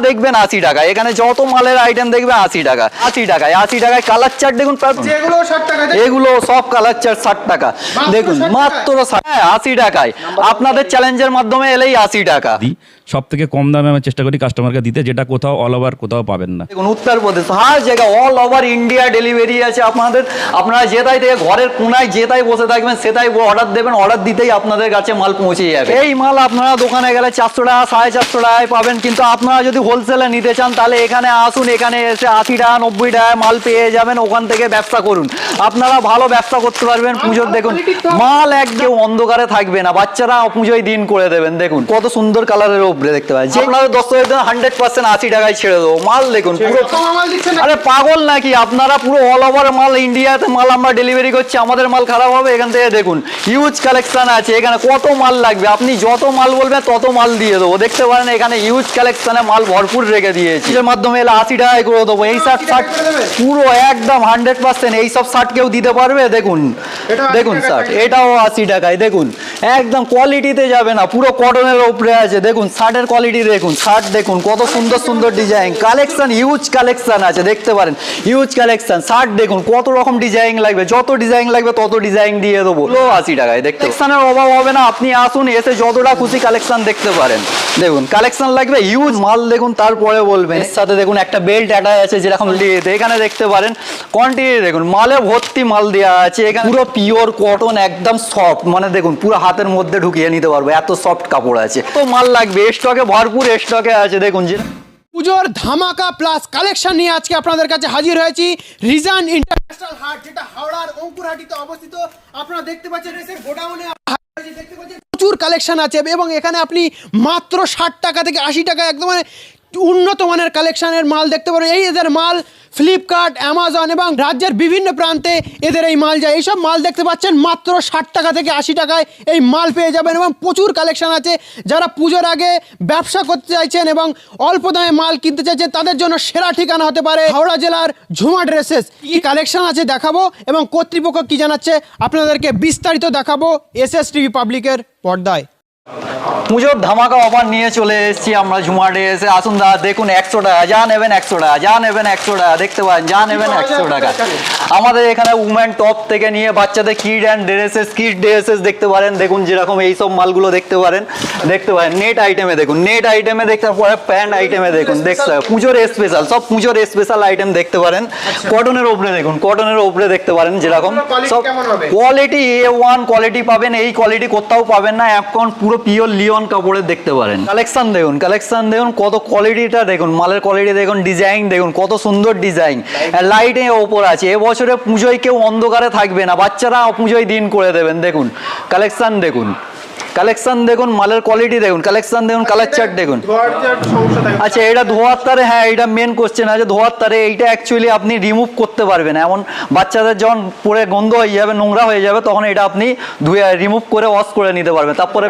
দেখবেন আশি টাকা। এখানে যত মালের আইটেম দেখবে আশি টাকা। আশি টাকায় আশি টাকায় কালার চার্ট দেখুন এগুলো সব কালার চার্ট ষাট টাকা। দেখুন মাত্র হ্যাঁ আশি টাকায়। আপনাদের চ্যালেঞ্জের মাধ্যমে এলেই আশি টাকা। সব থেকে কম দামে আমি চেষ্টা করি কাস্টমারকে দিতে যেটা কোথাও অল ওভার কোথাও পাবেন না। দেখুন উত্তরপ্রদেশ হার জায়গা অল ওভার ইন্ডিয়া ডেলিভারি আছে আপনাদের। আপনারা যেটাই থেকে ঘরের কোনায় যেটাই বসে থাকবেন সেটাই অর্ডার দেবেন অর্ডার দিতেই আপনাদের কাছে মাল পৌঁছে যাবে। এই মাল আপনারা দোকানে গেলে চারশো টাকা সাড়ে চারশো টাকায় পাবেন। কিন্তু আপনারা যদি হোলসেলে নিতে চান তাহলে এখানে আসুন এখানে এসে আশি টাকা নব্বই টাকায় মাল পেয়ে যাবেন ওখান থেকে ব্যবসা করুন। আপনারা ভালো ব্যবসা করতে পারবেন পুজোর দেখুন মাল একদম অন্ধকারে থাকবে না। বাচ্চারা পুজোয় দিন করে দেবেন দেখুন কত সুন্দর কালারের উপরে দেখতে পাচ্ছেন যে আপনাদের দশ হান্ড্রেড পার্সেন্ট আশি টাকায় ছেড়ে দেবো। মাল দেখুন। পুরো আরে পাগল নাকি? আপনারা পুরো অল ওভার মাল ইন্ডিয়াতে মাল আমরা ডেলিভারি করছি আমাদের মাল খারাপ হবে এখান থেকে দেখুন। হিউজ কালেকশন আছে এখানে কত মাল লাগবে? আপনি যত মাল বলবেন তত মাল দিয়ে দেবো। দেখতে পারেন এখানে হিউজ কালেকশনে মাল ভরপুর রেখে দিয়েছি। এর মাধ্যমে এলে আশি টাকায় করে দেবো। এই শার্ট শার্ট পুরো একদম হান্ড্রেড পার্সেন্ট এই সব শার্ট কেউ দিতে পারবে? দেখুন। দেখুন শার্ট এটাও আশি টাকায়। দেখুন একদম কোয়ালিটিতে যাবে না। পুরো কটনের উপরে আছে। দেখুন শার্টের কোয়ালিটি দেখুন শার্ট দেখুন কত সুন্দর সুন্দর ডিজাইন কালেকশন হিউজ কালেকশন আছে দেখতে পারেন হিউজ কালেকশন শার্ট দেখুন কত রকম ডিজাইন লাগবে যত ডিজাইন লাগবে তত ডিজাইন দিয়ে দেবো। লো আশি টাকায় দেখতে কালেকশনের অভাব হবে না আপনি আসুন এসে যতটা খুশি কালেকশন দেখতে পারেন। দেখুন কালেকশন লাগবে হিউজ মাল দেখুন তারপরে বলবেন। এর সাথে দেখুন একটা বেল্ট অ্যাটাচ আছে যেরকম লিয়েতে এখানে দেখতে পারেন কোয়ান্টিটি দেখুন মালে ভর্তি মাল দেওয়া আছে এখানে পুরো পিওর কটন একদম সফট মানে দেখুন পুরো হাতের মধ্যে ঢুকিয়ে নিতে পারব এত সফট কাপড় আছে। তো মাল লাগবে স্টকে ভরপুর স্টকে আছে, দেখুন যে। পুজোর ধামাকা প্লাস কালেকশন নিয়ে আজকে আপনাদের কাছে হাজির হয়েছি। রিজান ইন্টারন্যাশনাল হাট যেটা হাওড়ার অঙ্কুরহাটিতে অবস্থিত। আপনারা দেখতে পাচ্ছেন এসে গোডাউনে দেখতে পাচ্ছেন প্রচুর কালেকশন আছে এবং এখানে আপনি মাত্র ষাট টাকা থেকে আশি টাকা একদম মানে উন্নত মানের কালেকশানের মাল দেখতে পারেন এই এদের মাল ফ্লিপকার্ট অ্যামাজন এবং রাজ্যের বিভিন্ন প্রান্তে এদের এই মাল যায়। এইসব মাল দেখতে পাচ্ছেন মাত্র ষাট টাকা থেকে আশি টাকায় এই মাল পেয়ে যাবেন এবং প্রচুর কালেকশন আছে। যারা পুজোর আগে ব্যবসা করতে চাইছেন এবং অল্প দামে মাল কিনতে চাইছেন, তাদের জন্য সেরা ঠিকানা হতে পারে হাওড়া জেলার ঝুমা ড্রেসেস। কি কালেকশন আছে দেখাবো এবং কর্তৃপক্ষ কী জানাচ্ছে, আপনাদেরকে বিস্তারিত দেখাবো এস এস টিভি পাবলিকের পর্দায়। পুজোর ধামাকা অফার নিয়ে চলে এসেছি আমরা ঝুমাটে এসে। আসুন দাদা দেখুন একশো টাকা যা নেবেন একশো টাকা যা নেবেন একশো টাকা দেখতে পারেন যা নেবেন একশো টাকা। আমাদের এখানে উমেন টপ থেকে নিয়ে বাচ্চাদের kid and dresses kid dresses দেখতে পারেন। দেখুন যেরকম এই সব মালগুলো দেখতে পারেন। দেখতে পারেন নেট আইটেমে দেখুন নেট আইটেমে দেখতে পরে প্যান্ট আইটেমে দেখুন দেখতে পুজোর স্পেশাল সব পুজোর স্পেশাল আইটেম দেখতে পারেন। কটনের ওপরে দেখুন কটনের ওপরে দেখতে পারেন যেরকম। সব কোয়ালিটি এ ওয়ান কোয়ালিটি পাবেন এই কোয়ালিটি কোথাও পাবেন না এখন পুরো পিওর লিওন কাপড়ের দেখতে পারেন। কালেকশন দেখুন কালেকশন দেখুন কত কোয়ালিটিটা দেখুন মালের কোয়ালিটি দেখুন ডিজাইন দেখুন কত সুন্দর ডিজাইন লাইটের ওপর আছে এবছরে পুজোয় কেউ অন্ধকারে থাকবে না বাচ্চারা পুজোয় দিন করে দেবেন দেখুন কালেকশন দেখুন। কালেকশন দেখুন মালের কোয়ালিটি দেখুন কালেকশন দেখুন কালার চার্ট দেখুন। আচ্ছা এটা ধোয়ার তারে হ্যাঁ এটা মেন কোশ্চেন আছে ধোয়ার তারে এইটা অ্যাকচুয়ালি আপনি রিমুভ করতে পারবেন। এমন বাচ্চাদের যখন পরে গন্ধ হয়ে যাবে নোংরা হয়ে যাবে তখন এটা আপনি ধুয়ে রিমুভ করে ওয়াশ করে নিতে পারবেন। তারপরে?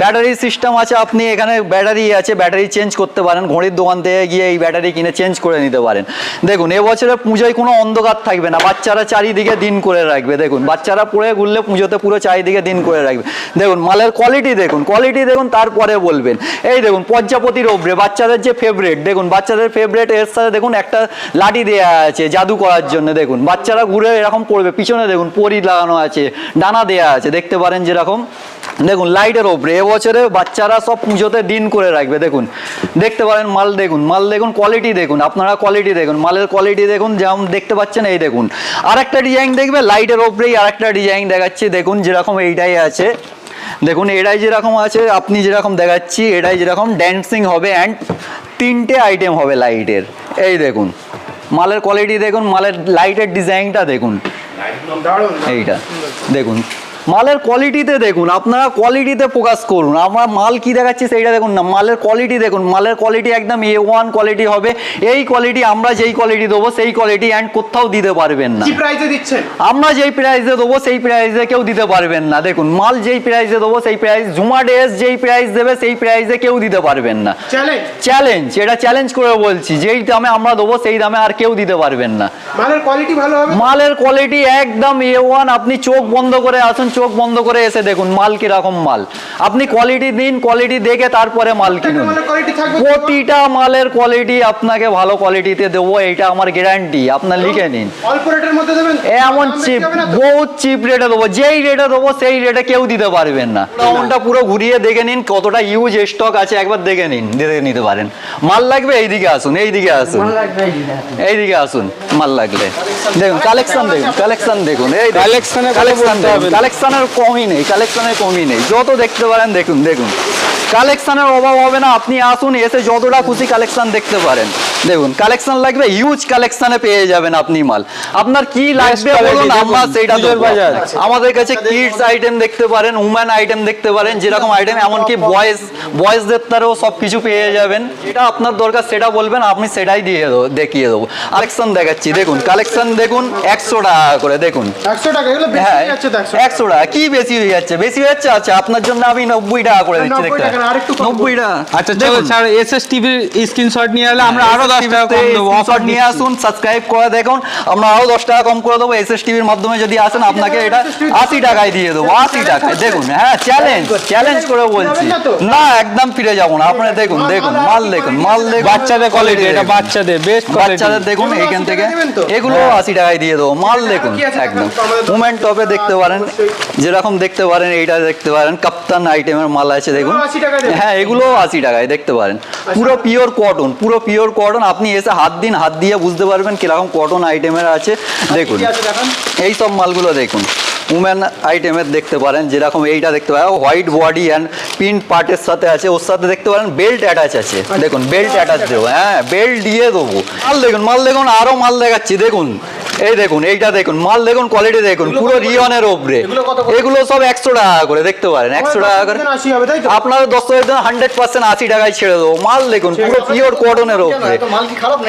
ব্যাটারি সিস্টেম আছে আপনি এখানে ব্যাটারি আছে ব্যাটারি চেঞ্জ করতে পারেন। ঘড়ির দোকান থেকে গিয়ে এই ব্যাটারি কিনে চেঞ্জ করে নিতে পারেন। দেখুন এবছরে পুজোয় কোনো অন্ধকার থাকবে না বাচ্চারা চারিদিকে দিন করে রাখবে। দেখুন বাচ্চারা পরে ঘুরলে পুজোতে পুরো চারিদিকে দিন করে রাখবে। দেখুন মালের কোয়ালিটি দেখুন কোয়ালিটি দেখুন, তারপরে বলবেন। এই দেখুন পর্যাপতির ওপরে বাচ্চাদের যে ফেভারেট দেখুন, বাচ্চাদের ফেভারেট এর সাথে দেখুন একটা লাঠি দেওয়া আছে জাদু করার জন্য, দেখুন। বাচ্চারা ঘুরে এরকম পড়বে, পিছনে দেখুন, পরি লাগানো আছে, ডানা দেওয়া আছে, দেখতে পারেন যেরকম। দেখুন লাইটের ওপরে এবছরে বাচ্চারা সব পুজোতে দিন করে রাখবে, দেখুন। দেখতে পারেন, মাল দেখুন মাল দেখুন কোয়ালিটি দেখুন, আপনারা কোয়ালিটি দেখুন, মালের কোয়ালিটি দেখুন, যেমন দেখতে পাচ্ছেন, এই দেখুন। আরেকটা ডিজাইন দেখবে লাইটের ওপরেই আরেকটা ডিজাইন দেখাচ্ছি, দেখুন, যেরকম এইটাই আছে। দেখুন এটাই যেরকম আছে আপনি যেরকম দেখাচ্ছি এটাই যেরকম ড্যান্সিং হবে অ্যান্ড তিনটে আইটেম হবে লাইটের এই দেখুন মালের কোয়ালিটি দেখুন মালের লাইটের ডিজাইনটা দেখুন। এইটা দেখুন মালের কোয়ালিটিতে দেখুন আপনারা কোয়ালিটিতে ফোকাস করুন। আমরা মাল কি দেখাচ্ছি সেইটা দেখুন না মালের কোয়ালিটি দেখুন মালের কোয়ালিটি একদম এ ওয়ান কোয়ালিটি হবে এই কোয়ালিটি আমরা যেই কোয়ালিটি দেবো সেই কোয়ালিটি অ্যান্ড কোথাও দিতে পারবেন না। প্রাইসে দিচ্ছেন? আমরা যেই প্রাইসে দেবো সেই প্রাইসে কেউ দিতে পারবেন না। দেখুন মাল যেই প্রাইসে দেবো সেই প্রাইস জুমা ডেস যেই প্রাইস দেবে সেই প্রাইসে কেউ দিতে পারবেন না। চ্যালেঞ্জ চ্যালেঞ্জ এটা চ্যালেঞ্জ করে বলছি যেই দামে আমরা দেবো সেই দামে আর কেউ দিতে পারবেন না। মালের কোয়ালিটি ভালো হবে? মালের কোয়ালিটি একদম এ ওয়ান আপনি চোখ বন্ধ করে আসুন চোখ বন্ধ করে এসে দেখুন মাল কীরকম মাল। আপনি কোয়ালিটি দিন কোয়ালিটি দেখে তারপরে মাল কিনুন। মালের কোয়ালিটি থাকবে প্রতিটা মালের কোয়ালিটি আপনাকে ভালো কোয়ালিটিতে দেবো এটা আমার গ্যারান্টি আপনার লিখে নিন? এমন চিপ বহুত চিপ রেটে দেবো। যেই রেটে দেবো সেই রেটে কেউ দিতে পারবেন না। রাউন্ডটা পুরো ঘুরিয়ে দেখে নিন কতটা ইউজ স্টক আছে একবার দেখে নিন দেখে নিতে পারেন। মাল লাগবে? এইদিকে আসুন এইদিকে আসুন। এইদিকে আসুন। মাল লাগলে দেখুন কালেকশন দেখুন কালেকশন দেখুন। এই কথা কালেকশন কালেকশনের কমই নেই কালেকশনের কমই নেই। যত দেখতে পারেন দেখুন দেখুন। কালেকশনের অভাব হবে না আপনি আসুন এসে যতটা খুশি কালেকশন দেখতে পারেন। দেখুন কালেকশন লাগবে হিউজ কালেকশনে পেয়ে যাবেন আপনি মাল। আপনার কি লাগবে বলুন আমরা সেইটা। আমাদের কাছে কিডস আইটেম দেখতে পারেন উম্যান আইটেম দেখতে পারেন যেরকম আইটেম এমনকি বয়েজ বয়েজদের তারেও সব কিছু পেয়ে যাবেন। যেটা আপনার দরকার সেটা বলবেন আপনি সেটাই দিয়ে দেবো দেখিয়ে দেবো। কালেকশন দেখাচ্ছি দেখুন কালেকশন দেখুন একশো টাকা করে দেখুন। 100 টাকা এগুলো হ্যাঁ যাচ্ছে তো 100 একশো টাকা কি বেশি হয়ে যাচ্ছে? বেশি হয়ে যাচ্ছে? আচ্ছা আপনার জন্য আমি নব্বই টাকা করে দিচ্ছি দেখতে নব্বই টাকা? আচ্ছা চলো। স্যার এসএস টিভির স্ক্রিনশট নিয়ে এলে আমরা আরও দশ টাকা কম দেবো অফার নিয়ে আসুন সাবস্ক্রাইব করে দেখুন আমরা আরও দশ টাকা কম করে দেবো এস এস টিভির মাধ্যমে যদি আসেন আপনাকে এটা আশি টাকায় দিয়ে দেবো আশি টাকায়। দেখুন হ্যাঁ চ্যালেঞ্জ চ্যালেঞ্জ করে বলছি। না একদম ফিরে যাব না। আপনারা দেখুন দেখুন মাল দেখুন মাল দেখুন। বাচ্চাদের কোয়ালিটি এটা বাচ্চাদের বেস্ট বাচ্চাদের দেখুন এইখান থেকে? এগুলো আশি টাকায় দিয়ে দেবো মাল দেখুন একদম। দেখান আমাদের? উমেন টপে দেখতে পারেন। যেরকম দেখতে পারেন এইটা দেখতে পারেন। কাপ্তান আইটেমের মাল আছে দেখুন। এগুলো 80 টাকায় দেবেন? হ্যাঁ এগুলো আশি টাকায় দেখতে পারেন। পুরো পিওর কটন পুরো পিওর কটন আপনি এসে হাত দিন হাত দিয়ে বুঝতে পারবেন কীরকম কটন আইটেমের আছে। দেখুন। আছে দেখান? এই সব মালগুলো দেখুন। উমেন আইটেমের দেখতে পারেন যেরকম এইটা দেখতে পারেন। হোয়াইট বডি অ্যান্ড প্রিন্ট পার্টের সাথে আছে। ওর সাথে দেখতে পারেন বেল্ট অ্যাটাচ আছে। দেখুন বেল্ট অ্যাটাচ দেবো। হ্যাঁ বেল্ট দিয়ে দেবো। মাল দেখুন মাল দেখুন আরও মাল দেখাচ্ছি দেখুন। এই দেখুন এইটা দেখুন মাল দেখুন কোয়ালিটি দেখুন পুরো রিয়নের ওপরে এগুলো সব একশো টাকা করে দেখতে পারেন একশো টাকা করে। 80 হবে তাই তো? আপনাদের দশ টাকা হান্ড্রেড পার্সেন্ট আশি টাকায় ছেড়ে দেবো। মাল দেখুন পুরো পিওর কটনের ওপরে মাল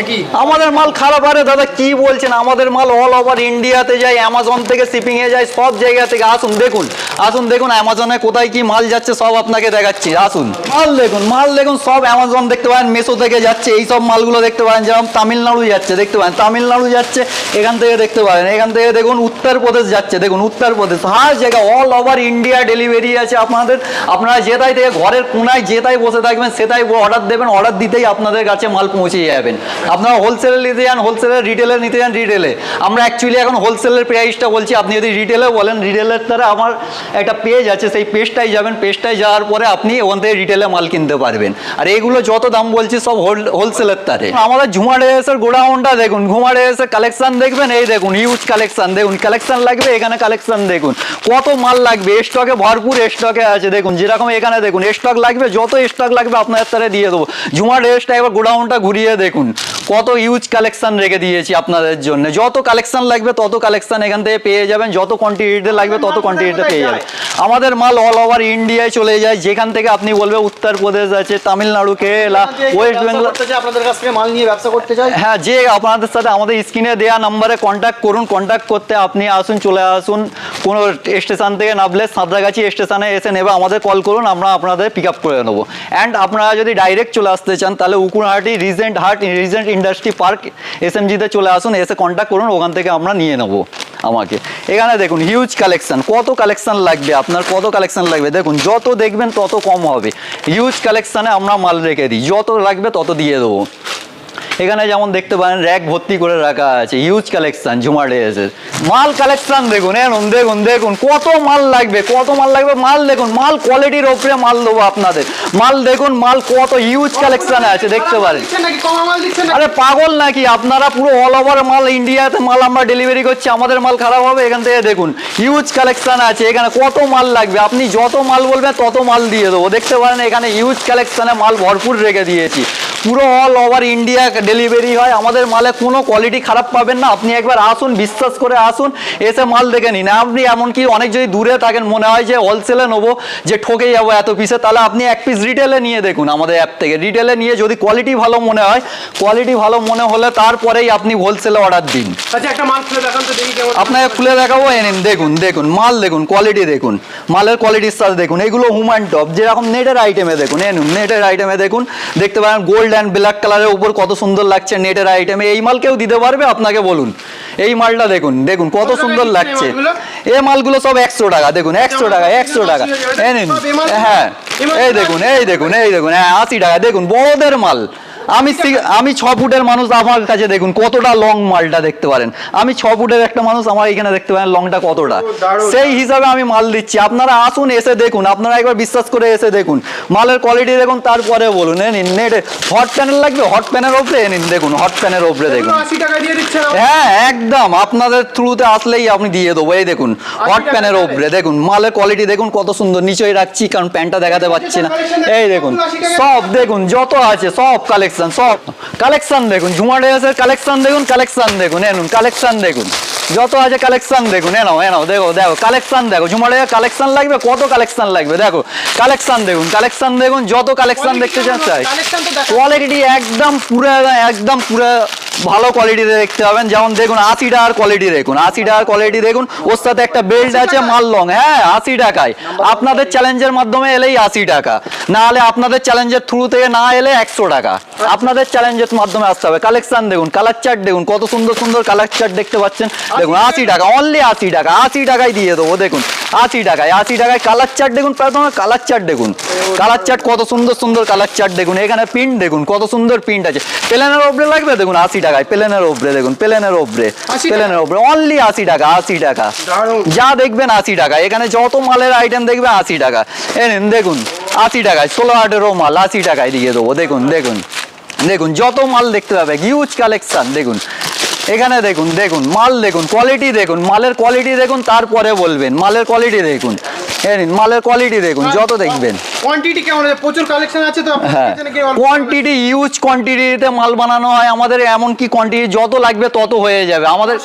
কি আমাদের মাল খারাপ আরে দাদা কি বলছেন? আমাদের মাল অল ওভার ইন্ডিয়াতে যায় অ্যামাজন থেকে শিপিং এ যায় সব জায়গা থেকে। আসুন দেখুন আসুন দেখুন অ্যামাজনে কোথায় কি মাল যাচ্ছে সব আপনাকে দেখাচ্ছি। আসুন মাল দেখুন মাল দেখুন সব অ্যামাজন দেখতে পারেন মেসো থেকে যাচ্ছে এই সব মালগুলো দেখতে পারেন যেমন তামিলনাড়ু যাচ্ছে দেখতে পারেন তামিলনাড়ু যাচ্ছে এখান থেকে দেখতে পারেন। এখান থেকে দেখুন উত্তরপ্রদেশ যাচ্ছে। দেখুন উত্তরপ্রদেশ হার জায়গা অল ওভার ইন্ডিয়া ডেলিভারি আছে আপনাদের। আপনারা যেটাই থেকে ঘরের কোনায় যেটাই বসে থাকবেন সেটাই অর্ডার দেবেন অর্ডার দিতেই আপনাদের কাছে মাল পৌঁছে যাবেন। আপনারা হোলসেলে নিতে যান হোলসেলের রিটেলে নিতে যান রিটেলে আমরা অ্যাকচুয়ালি এখন হোলসেলের প্রাইসটা বলছি। আপনি যদি রিটেলে বলেন রিটেলের দ্বারা আমার একটা পেজ আছে, সেই পেজটাই যাবেন। পেজটাই যাওয়ার পরে আপনি ওখান থেকে রিটেলে মাল কিনতে পারবেন। আর এইগুলো যত দাম বলছি সব হোল হোলসেলের তারে আমাদের ঝুমা ড্রেসের গোডাউনটা দেখুন। ঝুমা ড্রেসের কালেকশন দেখবেন? এই দেখুন হিউজ কালেকশন দেখুন কালেকশন লাগবে, এখানে কালেকশন দেখুন। কত মাল লাগবে স্টকে ভরপুর স্টকে আছে, দেখুন, যেরকম এখানে দেখুন স্টক লাগবে, যত স্টক লাগবে আপনার তারা দিয়ে দেবো। জুমার ড্রেসটা এবার গোডাউনটা ঘুরিয়ে দেখুন। কত ইউজ কালেকশন রেখে দিয়েছি আপনাদের জন্য। যত কালেকশন লাগবে তত কালেকশন এখান থেকে পেয়ে যাবেন। যত কোয়ান্টিটিতে লাগবে তত কোয়ান্টিটিতে পেয়ে যাবেন। আমাদের মাল অল ওভার ইন্ডিয়ায় চলে যায়। যেখান থেকে আপনি বলবে উত্তরপ্রদেশ আছে তামিলনাড়ু কেরালা ওয়েস্ট বেঙ্গল আপনাদের কাছ থেকে মাল নিয়ে ব্যবসা করতে চাই। হ্যাঁ যে আপনাদের সাথে আমাদের স্ক্রিনে দেওয়া নাম্বারে কন্ট্যাক্ট করুন। কন্ট্যাক্ট করতে আপনি আসুন চলে আসুন। কোনো স্টেশন থেকে নামলে সাঁতরাগাছি স্টেশনে এসে নেবে আমাদের কল করুন আমরা আপনাদের পিক আপ করে নেব। অ্যান্ড আপনারা যদি ডাইরেক্ট চলে আসতে চান তাহলে উকুরহাটি রিজেন্ট হার্ট রিজেন্ট ইন্ডাস্ট্রি পার্ক এস জিতে চলে আসুন, এসে কন্ট্যাক্ট করুন, ওখান থেকে আমরা নিয়ে নেব আমাকে। এখানে দেখুন হিউজ কালেকশান কত কালেকশান লাগবে আপনার, কত কালেকশান লাগবে? দেখুন, যত দেখবেন তত কম হবে। হিউজ কালেকশানে আমরা মাল রেখে দিই, যত লাগবে তত দিয়ে দেবো। এখানে যেমন দেখতে পারেন র্যাক ভর্তি করে রাখা আছে হিউজ কালেকশন ঝুমা ড্রেসের। মাল কালেকশন দেখুন এখন দেখুন দেখুন কত মাল লাগবে কত মাল লাগবে মাল দেখুন মাল কোয়ালিটির ওপরে মাল দেবো আপনাদের। মাল দেখুন মাল কত হিউজ কালেকশন আছে দেখতে পারেন। আরে পাগল নাকি? আপনারা পুরো অল ওভার মাল ইন্ডিয়াতে মাল আমরা ডেলিভারি করছি আমাদের মাল খারাপ হবে এখান থেকে দেখুন হিউজ কালেকশন আছে এখানে কত মাল লাগবে আপনি যত মাল বলবেন তত মাল দিয়ে দেবো। দেখতে পারেন এখানে হিউজ কালেকশনে মাল ভরপুর রেখে দিয়েছি। পুরো অল ওভার ইন্ডিয়া ডেলিভারি হয় আমাদের মালে কোনো কোয়ালিটি খারাপ পাবেন না। আপনি একবার আসুন বিশ্বাস করে আসুন এসে মাল দেখে নিন। আপনি এমনকি অনেক যদি দূরে থাকেন মনে হয় যে হোলসেলে নেব যে ঠকে যাব এত পিসে তাহলে আপনি এক পিস রিটেলে নিয়ে দেখুন আমাদের অ্যাপ থেকে। রিটেলে নিয়ে যদি কোয়ালিটি ভালো মনে হয় কোয়ালিটি ভালো মনে হলে তারপরেই আপনি হোলসেলে অর্ডার দিন। আচ্ছা একটা মাল খুলে দেখান তো দেখি কেমন। আপনাকে খুলে দেখাবো এনেন দেখুন দেখুন মাল দেখুন কোয়ালিটি দেখুন মালের কোয়ালিটির সাথে দেখুন এগুলো হুমান টপ যেরকম নেটের আইটেমে দেখুন এনুন নেটের আইটেমে দেখুন দেখতে পারেন গোল্ড অ্যান্ড ব্ল্যাক কালারের উপর কত সুন্দর সুন্দর লাগছে নেটের আইটেমে এই মাল কেউ দিতে পারবে? আপনাকে বলুন। এই মালটা দেখুন দেখুন কত সুন্দর লাগছে এই মালগুলো? সব একশো টাকা দেখুন একশো টাকা একশো টাকা? হ্যাঁ এই দেখুন এই দেখুন এই দেখুন হ্যাঁ আশি টাকা দেখুন বড়দের মাল। আমি আমি ছ ফুটের মানুষ আমার কাছে দেখুন কতটা লং মালটা দেখতে পারেন। আমি ছ ফুটের একটা মানুষ আমার এখানে দেখতে পারেন লংটা কতটা। সেই হিসাবে আমি মাল দিচ্ছি। আপনারা আসুন এসে দেখুন। আপনারা একবার বিশ্বাস করে এসে দেখুন। মালের কোয়ালিটি দেখুন তারপরে বলুন। নিন নেটে হট প্যানেল লাগবে? হট প্যানের ওপরে নিন দেখুন হট প্যানের ওপরে দেখুন। হ্যাঁ একদম। আপনাদের থ্রুতে আসলেই আপনি দিয়ে দেবো। এই দেখুন হট প্যানের ওপরে দেখুন মালের কোয়ালিটি দেখুন কত সুন্দর। নিচেই রাখছি কারণ প্যান্টটা দেখাতে পাচ্ছি না। এই দেখুন সব দেখুন যত আছে সব কালেকশন সব। কালেকশন দেখুন ঝুমা ড্রেসের কালেকশন দেখুন কালেকশন দেখুন এনুন কালেকশন দেখুন। যত আছে কালেকশন দেখুন এনাও এনাও দেখো দেখো কালেকশন দেখো ঝুমা ড্রেসের কালেকশন লাগবে কত কালেকশন লাগবে দেখো কালেকশন দেখুন কালেকশন দেখুন যত কালেকশন দেখতে চান চাই। কোয়ালিটি একদম পুরো একদম পুরো ভালো কোয়ালিটিতে দেখতে পাবেন যেমন দেখুন আশি টাকার কোয়ালিটি দেখুন আশি টাকার কোয়ালিটি দেখুন ওর সাথে একটা বেল্ট আছে মাল লং হ্যাঁ আশি টাকায়। আপনাদের চ্যালেঞ্জের মাধ্যমে এলেই আশি টাকা না হলে আপনাদের চ্যালেঞ্জের থ্রু থেকে না এলে একশো টাকা। আপনাদের চ্যালেঞ্জের মাধ্যমে আসতে হবে। কালেকশন দেখুন কালার চার্ট দেখুন কত সুন্দর সুন্দর কালার চার্ট দেখতে পাচ্ছেন। দেখুন আশি টাকা অনলি আশি টাকা আশি টাকায় দিয়ে দেবো দেখুন আশি টাকায় আশি টাকায় কালার চার্ট দেখুন প্রথমে কালার চার্ট দেখুন। কালার চার্ট কত সুন্দর সুন্দর কালার চার্ট দেখুন এখানে প্রিন্ট দেখুন কত সুন্দর প্রিন্ট আছে। প্লেনের ওপরে লাগবে দেখুন আশি টাকায় প্লেনের ওপরে দেখুন প্লেনের ওপরে প্লেনের ওপরে অনলি আশি টাকা আশি টাকা। যা দেখবেন আশি টাকা এখানে যত মালের আইটেম দেখবে আশি টাকা। এ দেখুন আশি টাকায় ষোলো আটেরো মাল আশি টাকায় দিয়ে দেবো দেখুন দেখুন। দেখুন যত মাল দেখতে পাবে হিউজ কালেকশন দেখুন। এখানে দেখুন দেখুন মাল দেখুন কোয়ালিটি দেখুন মালের কোয়ালিটি দেখুন তারপরে বলবেন মালের কোয়ালিটি দেখুন। নিন মালের কোয়ালিটি দেখুন যত দেখবেন। কোয়ান্টিটি কেমন আছে? প্রচুর কালেকশন আছে তো হ্যাঁ। এখানে কি কোয়ান্টিটি ইউজ কোয়ান্টিটিতে মাল বানানো হয় আমাদের এমন কি কোয়ান্টিটি যত লাগবে তত হয়ে যাবে। আমাদের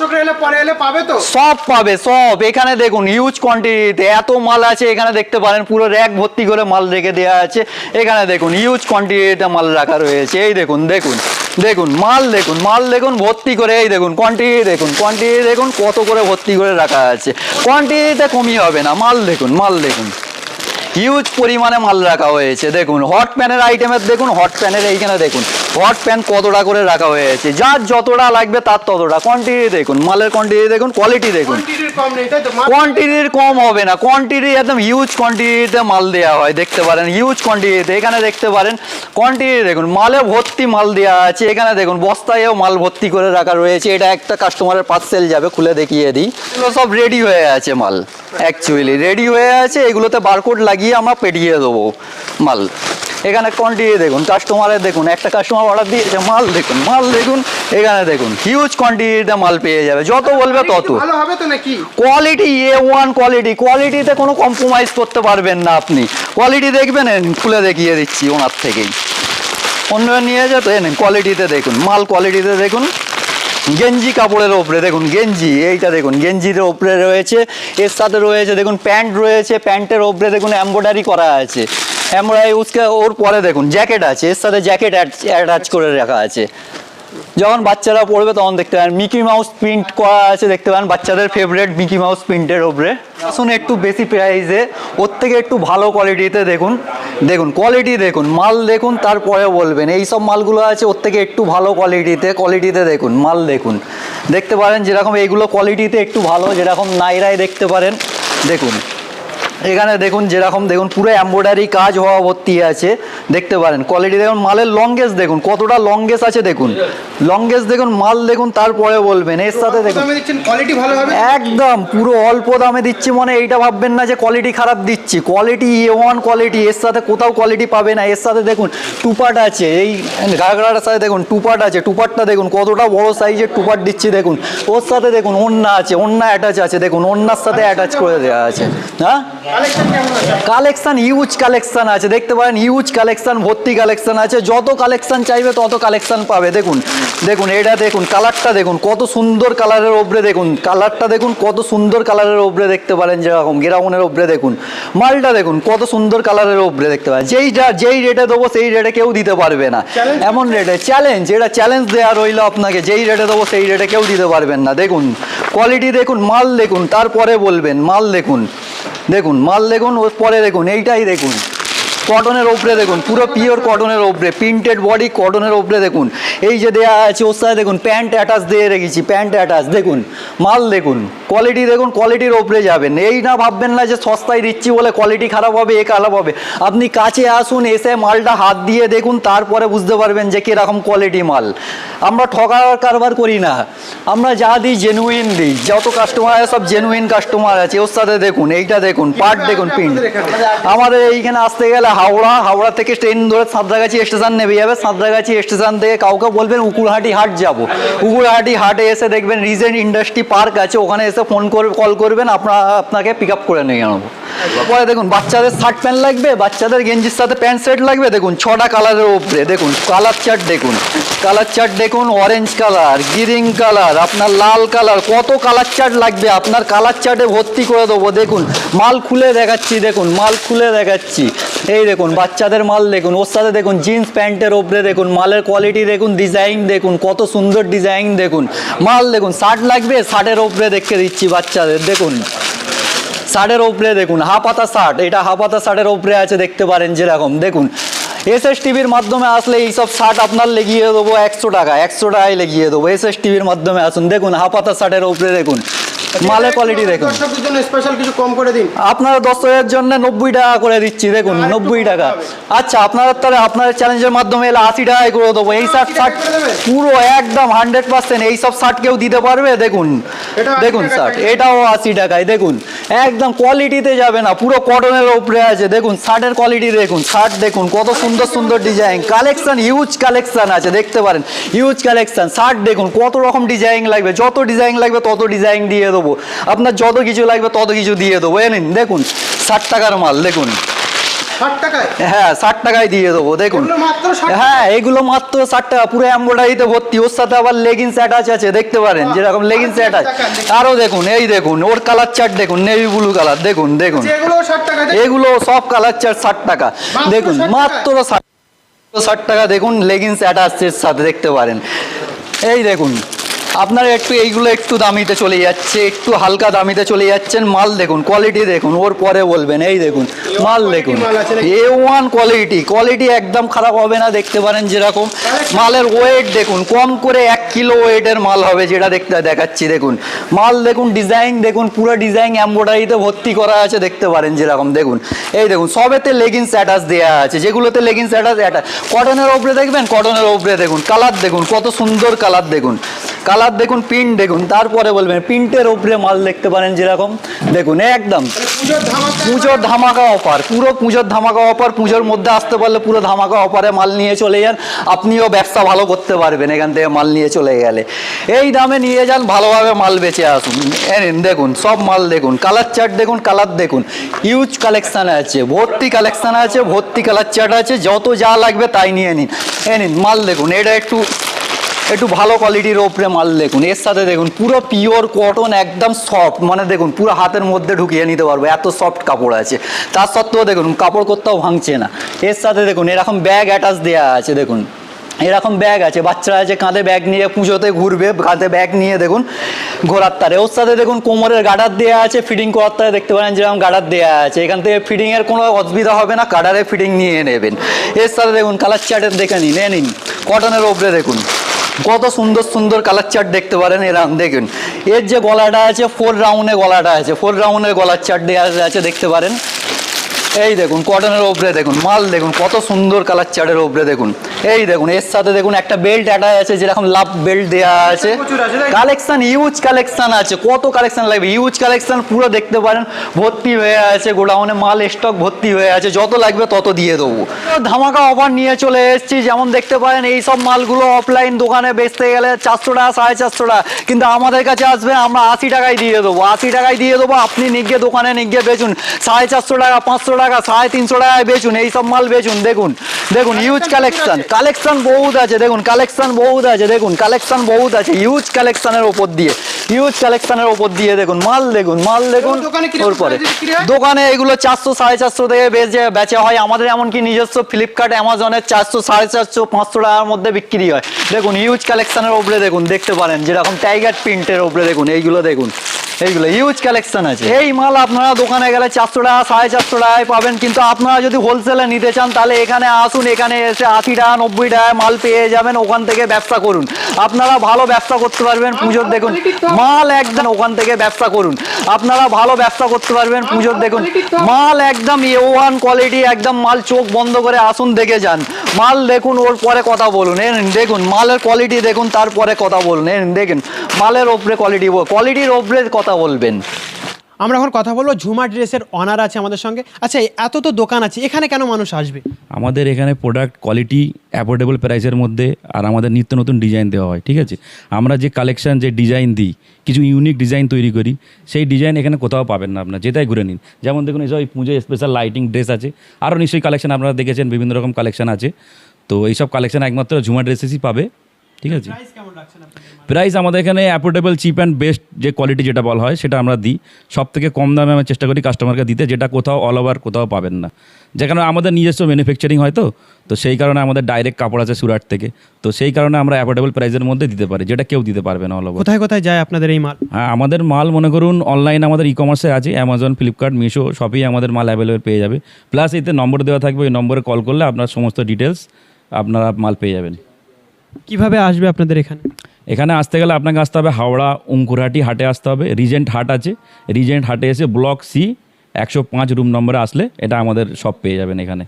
পরে এলে পাবে তো? সব পাবে সব। এখানে দেখুন হিউজ কোয়ান্টিটিতে এত মাল আছে এখানে দেখতে পারেন পুরো র্যাক ভর্তি করে মাল রেখে দেওয়া আছে। এখানে দেখুন হিউজ কোয়ান্টিটিতে মাল রাখা রয়েছে। এই দেখুন দেখুন। দেখুন, মাল দেখুন মাল দেখুন, ভর্তি করে এই দেখুন কোয়ান্টিটি দেখুন কোয়ান্টিটি দেখুন, কত করে ভর্তি করে রাখা আছে। কোয়ান্টিটিতে কমই হবে না, মাল দেখুন মাল দেখুন। হিউজ পরিমাণে মাল রাখা হয়েছে, দেখুন হট প্যানের আইটেমের দেখুন হট প্যানের এইখানে দেখুন। হট প্যান কতটা করে রাখা হয়েছে? যার যতটা লাগবে তার ততটা। কোয়ান্টিটি দেখুন মালের কোয়ান্টিটি দেখুন কোয়ালিটি দেখুন। কোয়ান্টিটির কম হবে না। কোয়ান্টিটি একদম হিউজ কোয়ান্টিটিতে মাল দেওয়া হয় দেখতে পারেন। হিউজ কোয়ান্টিটিতে এখানে দেখতে পারেন। কোয়ান্টিটি দেখুন মালে ভর্তি মাল দেওয়া আছে। এখানে দেখুন বস্তায়ও মাল ভর্তি করে রাখা রয়েছে। এটা একটা কাস্টমারের পার্সেল যাবে খুলে দেখিয়ে দিই। এগুলো সব রেডি হয়ে আছে মাল অ্যাকচুয়ালি রেডি হয়ে আছে এগুলোতে বারকোড লাগিয়ে আমরা পেটিয়ে দেবো মাল। এখানে কোয়ান্টিটি দেখুন কাস্টমারের দেখুন একটা কাস্টমার অর্ডার দিয়েছে মাল দেখুন মাল দেখুন এখানে দেখুন হিউজ কোয়ান্টিটিতে মাল পেয়ে যাবে যত বলবে তত। ভালো হবে তো নাকি? কোয়ালিটি এ ওয়ান কোয়ালিটি কোয়ালিটিতে কোনো কম্প্রোমাইজ করতে পারবেন না আপনি। কোয়ালিটি দেখবেন খুলে দেখিয়ে দিচ্ছি ওনার থেকেই। অন্য নিয়ে যেত এ কোয়ালিটিতে দেখুন মাল কোয়ালিটিতে দেখুন। গেঞ্জি কাপড়ের ওপরে দেখুন গেঞ্জি এইটা দেখুন গেঞ্জির ওপরে রয়েছে এর সাথে রয়েছে দেখুন প্যান্ট রয়েছে প্যান্টের ওপরে দেখুন এমব্রয়ডারি করা আছে। এমব্রয়ডারি উসকে ওর পরে দেখুন জ্যাকেট আছে, এর সাথে জ্যাকেট অ্যাটাচ করে রাখা আছে। যখন বাচ্চারা পড়বে তখন দেখতে পারেন মিকি মাউস প্রিন্ট করা আছে, দেখতে পারেন, বাচ্চাদের ফেভারিট মিকি মাউস প্রিন্টের ওপরে আসুন একটু বেশি প্রাইসে ওর থেকে একটু ভালো কোয়ালিটিতে দেখুন। দেখুন কোয়ালিটি দেখুন, মাল দেখুন তারপরে বলবেন। এই সব মালগুলো আছে, ওর থেকে একটু ভালো কোয়ালিটিতে কোয়ালিটিতে দেখুন, মাল দেখুন। দেখতে পারেন, যেরকম এইগুলো কোয়ালিটিতে একটু ভালো, যেরকম নাইরাই দেখতে পারেন। দেখুন। এখানে দেখুন যেরকম দেখুন পুরো এমব্রয়ডারি কাজ হওয়া ভর্তি আছে দেখতে পারেন। কোয়ালিটি দেখুন মালের লংগেস দেখুন কতটা লংগেস আছে দেখুন। লংগেস দেখুন মাল দেখুন তারপরে বলবেন এর সাথে দেখুন। কোয়ালিটি ভালো হবে? একদম পুরো অল্প দামে দিচ্ছি মানে এইটা ভাববেন না যে কোয়ালিটি খারাপ দিচ্ছি। কোয়ালিটি এ ওয়ান কোয়ালিটি এর সাথে কোথাও কোয়ালিটি পাবে না। এর সাথে দেখুন টুপাট আছে এই ঘাগড়াটার সাথে দেখুন টুপাট আছে টুপাটটা দেখুন কতটা বড় সাইজের টুপাট দিচ্ছি দেখুন। ওর সাথে দেখুন ওন্না আছে ওন্না অ্যাটাচ আছে দেখুন ওন্নার সাথে অ্যাটাচ করে দেওয়া আছে। হ্যাঁ? কালেকশন হিউজ কালেকশন আছে। দেখতে পারেন হিউজ কালেকশন ভর্তি কালেকশন আছে। যত কালেকশন চাইবে তত কালেকশন পাবে। দেখুন দেখুন এটা দেখুন কালারটা দেখুন কত সুন্দর কালারের ওপরে দেখুন কালারটা দেখুন কত সুন্দর কালারের ওপরে দেখতে পারেন যেরকম গেরাউনের ওপরে দেখুন। মালটা দেখুন কত সুন্দর কালারের ওপরে দেখতে পারেন। যেই যা- যেই রেটে দেবো সেই রেটে কেউ দিতে পারবে না। এমন রেটে চ্যালেঞ্জ এটা চ্যালেঞ্জ দেওয়া রইল আপনাকে। যেই রেটে দেবো সেই রেটে কেউ দিতে পারবেন না। দেখুন কোয়ালিটি দেখুন মাল দেখুন তারপরে বলবেন মাল দেখুন। দেখুন মাল দেখুন ওর পরে দেখুন এইটাই দেখুন। কটনের ওপরে দেখুন, পুরো পিওর কটনের ওপরে প্রিন্টেড বডি কটনের ওপরে দেখুন। এই যে দেয়া আছে ওর সাথে দেখুন প্যান্ট অ্যাটাচ দিয়ে রেখেছি প্যান্ট অ্যাটাচ দেখুন, মাল দেখুন কোয়ালিটি দেখুন কোয়ালিটির ওপরে যাবেন। এই না ভাববেন না যে সস্তায় দিচ্ছি বলে কোয়ালিটি খারাপ হবে, এ খারাপ হবে। আপনি কাছে আসুন, এসে মালটা হাত দিয়ে দেখুন, তারপরে বুঝতে পারবেন যে কীরকম কোয়ালিটি মাল। আমরা ঠকার কারবার করি না। আমরা যা দিই জেনুইন দিই। যত কাস্টমার আছে, সব জেনুইন কাস্টমার আছে। ওর সাথে দেখুন, এইটা দেখুন পার্ট দেখুন প্রিন্ট আমাদের এইখানে আসতে গেলে হাওড়া হাওড়া থেকে ট্রেন ধরে সাঁতরাগাছি স্টেশন নেমে যাবে। সাঁতরাগাছি স্টেশন থেকে কাউকে বলবেন, উকুলহাটি হাট যাব। উকুরহাটি হাটে এসে দেখবেন রিজেন্ট ইন্ডাস্ট্রি পার্ক আছে। ওখানে এসে ফোন করে কল করবেন, আপনার, আপনাকে পিক আপ করে নিয়ে নেব পরে দেখুন, বাচ্চাদের শার্ট প্যান্ট লাগবে, বাচ্চাদের গেঞ্জির সাথে প্যান্ট সেট লাগবে, দেখুন, ছটা কালারের উপরে, দেখুন কালার চার্ট দেখুন কালার চার্ট দেখুন অরেঞ্জ কালার গ্রিন কালার আপনার লাল কালার কত কালার চার্ট লাগবে, আপনার কালার চার্টে ভর্তি করে দেবো, দেখুন, মাল খুলে দেখাচ্ছি, দেখুন, মাল খুলে দেখাচ্ছি, এই দেখুন, বাচ্চাদের মাল দেখুন, ওর সাথে দেখুন জিন্স প্যান্টের ওপরে দেখুন, মালের কোয়ালিটি দেখুন ডিজাইন দেখুন, কত সুন্দর ডিজাইন দেখুন, মাল দেখুন শার্ট লাগবে শার্টের ওপরে দেখে দিচ্ছি বাচ্চাদের, দেখুন। শার্টের ওপরে দেখুন, হাফাতা শার্ট এটা হাফাতা শার্টের ওপরে আছে, দেখতে পারেন যেরকম। দেখুন এস এস টিভির মাধ্যমে আসলে এইসব শার্ট আপনার লেগিয়ে দেবো একশো টাকা, একশো টাকায় লেগিয়ে দেবো। এস এস টিভির মাধ্যমে আসুন, দেখুন হাফ হাফাতা শার্টের ওপরে দেখুন। মালের কোয়ালিটি দেখুন। দর্শকদের জন্য স্পেশাল কিছু কম করে দিন। আপনারা দর্শকের জন্য নব্বই টাকা করে দিচ্ছি দেখুন আরেকটু নব্বই টাকা। আচ্ছা আপনারা তাহলে আপনার চ্যালেঞ্জের মাধ্যমে এলে আশি টাকায় করে দেবো। এই শার্ট শার্ট পুরো একদম হান্ড্রেড পার্সেন্ট এই সব শার্ট কেউ দিতে পারবে? দেখুন এটাও 80 দেখুন শার্ট এটাও আশি টাকায় দেখুন। একদম কোয়ালিটিতে যাবে না পুরো কটনের উপরে আছে। দেখুন শার্টের কোয়ালিটি দেখুন শার্ট দেখুন কত সুন্দর সুন্দর ডিজাইন কালেকশন হিউজ কালেকশন আছে দেখতে পারেন। হিউজ কালেকশন শার্ট দেখুন কত রকম ডিজাইন লাগবে। যত ডিজাইন লাগবে তত ডিজাইন দিয়ে দেবো। আপনার যত কিছু লাগবে তত কিছু দিয়ে দেবো এ নিন দেখুন ষাট টাকার মাল দেখুন। হ্যাঁ ষাট টাকায় দিয়ে দেবো দেখুন। এগুলো মাত্র 60 টাকা? হ্যাঁ এগুলো মাত্র ষাট টাকা পুরো ভর্তি। ওর সাথে আবার লেগিংস অ্যাটাচ আছে দেখতে পারেন যেরকম লেগিংস অ্যাটাচ আরও দেখুন। এই দেখুন ওর কালার চার্ট দেখুন নেভি ব্লু কালার দেখুন দেখুন। ষাট টাকা এগুলো সব কালার চার্ট ষাট টাকা। দেখুন মাত্র ষাট ষাট টাকা দেখুন লেগিংস অ্যাটাচের সাথে দেখতে পারেন। এই দেখুন আপনার একটু এইগুলো একটু দামিতে চলে যাচ্ছে একটু হালকা দামিতে চলে যাচ্ছেন মাল দেখুন কোয়ালিটি দেখুন ওর পরে বলবেন এই দেখুন মাল দেখুন। এ ওয়ান কোয়ালিটি কোয়ালিটি একদম খারাপ হবে না দেখতে পারেন যেরকম। মালের ওয়েট দেখুন কম করে এক কিলো ওয়েটের মাল হবে যেটা দেখতে দেখাচ্ছি দেখুন। মাল দেখুন ডিজাইন দেখুন পুরো ডিজাইন এমব্রয়ডারিতে ভর্তি করা আছে দেখতে পারেন যেরকম দেখুন। এই দেখুন সবেতে লেগিংস অ্যাটাচ দেওয়া আছে যেগুলোতে লেগিংস অ্যাটাচ অ্যাটাচ কটনের ওপরে দেখবেন কটনের ওপরে দেখুন কালার দেখুন কত সুন্দর কালার দেখুন। কালার দেখুন প্রিন্ট দেখুন তারপরে বলবেন প্রিন্টের ওপরে মাল দেখতে পারেন যেরকম। দেখুন একদম। পুজোর ধামাকা পুজোর ধামাকা অফার পুরো পুজোর ধামাকা অফার পুজোর মধ্যে আসতে পারলে পুরো ধামাকা অফারে মাল নিয়ে চলে যান। আপনিও ব্যবসা ভালো করতে পারবেন এখান থেকে মাল নিয়ে চলে গেলে। এই দামে নিয়ে যান ভালোভাবে মাল বেচে আসুন। এ নিন দেখুন সব মাল দেখুন। কালার চার্ট দেখুন কালার দেখুন। হিউজ কালেকশান আছে ভর্তি কালেকশান আছে ভর্তি কালার চার্ট আছে যত যা লাগবে তাই নিয়ে নিন। এ নিন মাল দেখুন এটা একটু একটু ভালো কোয়ালিটির ওপরে মাল দেখুন। এর সাথে দেখুন, পুরো পিওর কটন একদম সফট মানে দেখুন, পুরো হাতের মধ্যে ঢুকিয়ে নিতে পারব, এত সফট কাপড় আছে। তার সত্ত্বেও দেখুন, কাপড় কোথাও ভাঙছে না। এর সাথে দেখুন, এরকম ব্যাগ অ্যাটাচ দেওয়া আছে, দেখুন। এরকম ব্যাগ আছে, বাচ্চারা আছে কাঁধে ব্যাগ নিয়ে পুজোতে ঘুরবে, কাঁধে ব্যাগ নিয়ে দেখুন, ঘোরার তারে। ওর সাথে দেখুন, কোমরের গার্ডার দেওয়া আছে ফিটিং করার তারে দেখতে পারেন যেরকম গার্ডার দেওয়া আছে। এখান থেকে ফিটিংয়ের কোনো অসুবিধা হবে না গার্ডারে ফিটিং নিয়ে নেবেন। এর সাথে দেখুন কালার চার্টের দেখে নিন নিন। কটনের ওপরে দেখুন। কত সুন্দর সুন্দর কালার চার্ট দেখতে পারেন এরা দেখুন। এর যে গলাটা আছে ফোর রাউন্ডে গলাটা আছে ফোর রাউন্ডের গলার চার্ট দেওয়া আছে, দেখতে পারেন। এই দেখুন কটনের ওপরে দেখুন মাল দেখুন কত সুন্দর কালার চার্টের ওপরে দেখুন। এই দেখুন এর সাথে দেখুন একটা বেল্ট অ্যাটাচ আছে যেরকম লাভ বেল্ট দেওয়া আছে? কালেকশন ইউজ কালেকশন আছে কত কালেকশন লাগবে? ইউজ কালেকশন পুরো দেখতে পারেন ভর্তি হয়ে আছে গোডাউনে মাল স্টক ভর্তি হয়ে আছে যত লাগবে তত দিয়ে দেবো। ধামাকা অফার নিয়ে চলে এসেছি যেমন দেখতে পারেন এই সব মালগুলো অফলাইন দোকানে বেচতে গেলে চারশো টাকা সাড়ে চারশো টাকা। কিন্তু আমাদের কাছে আসবে আমরা আশি টাকায় দিয়ে দেবো আশি টাকায় দিয়ে দেবো আপনি নিগে দোকানে নিগে বেচুন সাড়ে চারশো টাকা পাঁচশো টাকা সাড়ে তিনশো টাকায় বেচুন এই সব মাল বেচুন দেখুন দেখুন ইউজ কালেকশন কালেকশন বহুত আছে দেখুন কালেকশন বহুত আছে দেখুন কালেকশন বহুত আছে ইউজ কালেকশনের ওপর দিয়ে ইউজ কালেকশনের ওপর দিয়ে দেখুন মাল দেখুন মাল দেখুন দোকানে ওর পরে? দোকানে এগুলো চারশো সাড়ে চারশো থেকে বেচে বেচা হয় আমাদের এমনকি নিজস্ব ফ্লিপকার্ট অ্যামাজনের চারশো সাড়ে চারশো পাঁচশো টাকার মধ্যে বিক্রি হয়। দেখুন ইউজ কালেকশনের ওপরে দেখুন দেখতে পারেন যেরকম টাইগার প্রিন্টের ওপরে দেখুন এইগুলো দেখুন। এইগুলো হিউজ কালেকশন আছে। এই মাল আপনারা দোকানে গেলে চারশো টাকা সাড়ে চারশো টাকায় পাবেন। কিন্তু আপনারা যদি হোলসেলে নিতে চান তাহলে এখানে আসুন এখানে এসে আশি টাকা নব্বই টাকায় মাল পেয়ে যাবেন। ওখান থেকে ব্যবসা করুন। আপনারা ভালো ব্যবসা করতে পারবেন পুজোর দেখুন। মাল একদম ওখান থেকে ব্যবসা করুন। আপনারা ভালো ব্যবসা করতে পারবেন পুজোর দেখুন। মাল একদম এ ওয়ান কোয়ালিটি একদম মাল চোখ বন্ধ করে আসুন দেখে যান। মাল দেখুন ওর পরে কথা বলুন। এ দেখুন মালের কোয়ালিটি দেখুন তারপরে কথা বলুন। এ দেখুন মালের ওপরে কোয়ালিটি কোয়ালিটির ওপরে কথা বলবেন। আমরা এখন কথা বলব ঝুমা ড্রেসের অনার আছে আমাদের সঙ্গে। আচ্ছা এত তো দোকান আছে এখানে কেন মানুষ আসবে? আমাদের এখানে প্রোডাক্ট কোয়ালিটি অ্যাফোর্ডেবল প্রাইসের মধ্যে আর আমাদের নিত্য নতুন ডিজাইন দেওয়া হয় ঠিক আছে? আমরা যে কালেকশন যে ডিজাইন দিই কিছু ইউনিক ডিজাইন তৈরি করি সেই ডিজাইন এখানে কোথাও পাবেন না আপনার যেটাই ঘুরে নিন। যেমন দেখুন এইসব এই পুজোয় স্পেশাল লাইটিং ড্রেস আছে আরও নিশ্চয়ই কালেকশন আপনারা দেখেছেন বিভিন্ন রকম কালেকশন আছে। তো এইসব কালেকশন একমাত্র ঝুমা ড্রেসেসই পাবে। ঠিক আছে? প্রাইস আমাদের এখানে অ্যাফোর্ডেবল চিপ অ্যান্ড বেস্ট যে কোয়ালিটি যেটা বলা হয় সেটা আমরা দিই। সব থেকে কম দামে আমরা চেষ্টা করি কাস্টমারকে দিতে যেটা কোথাও অল ওভার কোথাও পাবেন না। যেখানে আমাদের নিজস্ব ম্যানুফ্যাকচারিং হয় তো তো সেই কারণে আমাদের ডাইরেক্ট কাপড় আছে সুরাট থেকে। তো সেই কারণে আমরা অ্যাফোর্ডেবল প্রাইসের মধ্যে দিতে পারি যেটা কেউ দিতে পারবে না অল ওভার কোথায় কোথায় যায় আপনাদের এই মাল? হ্যাঁ আমাদের মাল মনে করুন অনলাইন আমাদের ই কমার্সে আছে অ্যামাজন ফ্লিপকার্ট মিশো সবই আমাদের মাল অ্যাভেলেবেল পেয়ে যাবে। প্লাস এতে নম্বর দেওয়া থাকবে ওই নম্বরে কল করলে আপনার সমস্ত ডিটেলস আপনারা মাল পেয়ে যাবেন। কীভাবে আসবে আপনাদের এখানে? এখানে আসতে গেলে আপনাকে আসতে হবে হাওড়া, উঙ্কুরহাটি হাটে আসতে হবে। রিজেন্ট হাট আছে। রিজেন্ট হাটে এসে ব্লক সি, একশো পাঁচ রুম নম্বরে আসলে এটা আমাদের সব পেয়ে যাবেন এখানে।